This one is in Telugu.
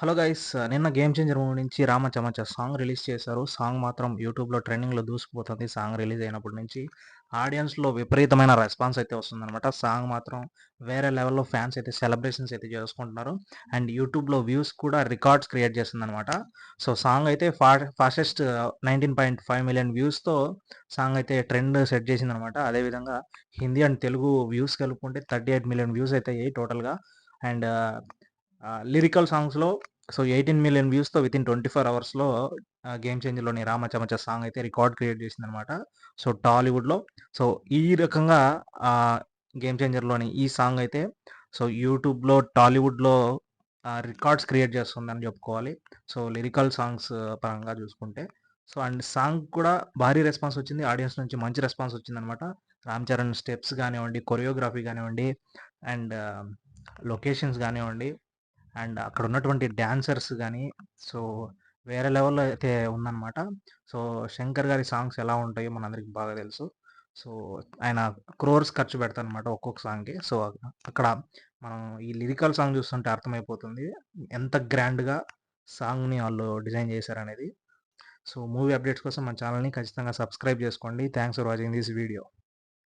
హలో గైస్ నిన్న గేమ్ చేంజర్ మూవీ నుంచి రామచమచ సాంగ్ రిలీజ్ చేశారు. సాంగ్ మాత్రం యూట్యూబ్లో ట్రెండింగ్లో దూసుకుపోతుంది. సాంగ్ రిలీజ్ అయినప్పటి నుంచి ఆడియన్స్లో విపరీతమైన రెస్పాన్స్ అయితే వస్తుందన్నమాట. సాంగ్ మాత్రం వేరే లెవెల్లో ఫ్యాన్స్ అయితే సెలబ్రేషన్స్ అయితే చేసుకుంటున్నారు. అండ్ యూట్యూబ్లో వ్యూస్ కూడా రికార్డ్స్ క్రియేట్ చేసిందనమాట సో సాంగ్ అయితే ఫా fastest nineteen point five million వ్యూస్తో song అయితే ట్రెండ్ సెట్ చేసిందనమాట అదేవిధంగా హిందీ అండ్ తెలుగు వ్యూస్ కలుపుకుంటే థర్టీ ఎయిట్ మిలియన్ వ్యూస్ అయితే అయ్యాయి టోటల్గా. అండ్ లిరికల్ సాంగ్స్లో సో ఎయిటీన్ మిలియన్ వ్యూస్తో విత్ ఇన్ ట్వంటీ ఫోర్ అవర్స్లో గేమ్ చేంజ్లోని రామచమచ సాంగ్ అయితే రికార్డ్ క్రియేట్ చేసింది అనమాట సో టాలీవుడ్లో సో ఈ రకంగా గేమ్ చేంజర్లోని ఈ సాంగ్ అయితే సో యూట్యూబ్లో టాలీవుడ్లో రికార్డ్స్ క్రియేట్ చేస్తుందని చెప్పుకోవాలి. సో లిరికల్ సాంగ్స్ పరంగా చూసుకుంటే సో అండ్ సాంగ్ కూడా భారీ రెస్పాన్స్ వచ్చింది. ఆడియన్స్ నుంచి మంచి రెస్పాన్స్ వచ్చిందనమాట రామ్ చరణ్ స్టెప్స్ కానివ్వండి కొరియోగ్రఫీ కానివ్వండి అండ్ లొకేషన్స్ కానివ్వండి అండ్ అక్కడ ఉన్నటువంటి డ్యాన్సర్స్ కానీ సో వేరే లెవెల్లో అయితే ఉందన్నమాట. సో శంకర్ గారి సాంగ్స్ ఎలా ఉంటాయో మనందరికి బాగా తెలుసు. సో ఆయన క్రోర్స్ ఖర్చు పెడతానమాట ఒక్కొక్క సాంగ్కి. సో అక్కడ మనం ఈ లిరికల్ సాంగ్ చూస్తుంటే అర్థమైపోతుంది ఎంత గ్రాండ్గా సాంగ్ని వాళ్ళు డిజైన్ చేశారనేది. సో మూవీ అప్డేట్స్ కోసం మన ఛానల్ని ఖచ్చితంగా సబ్స్క్రైబ్ చేసుకోండి. Thanks for watching this video.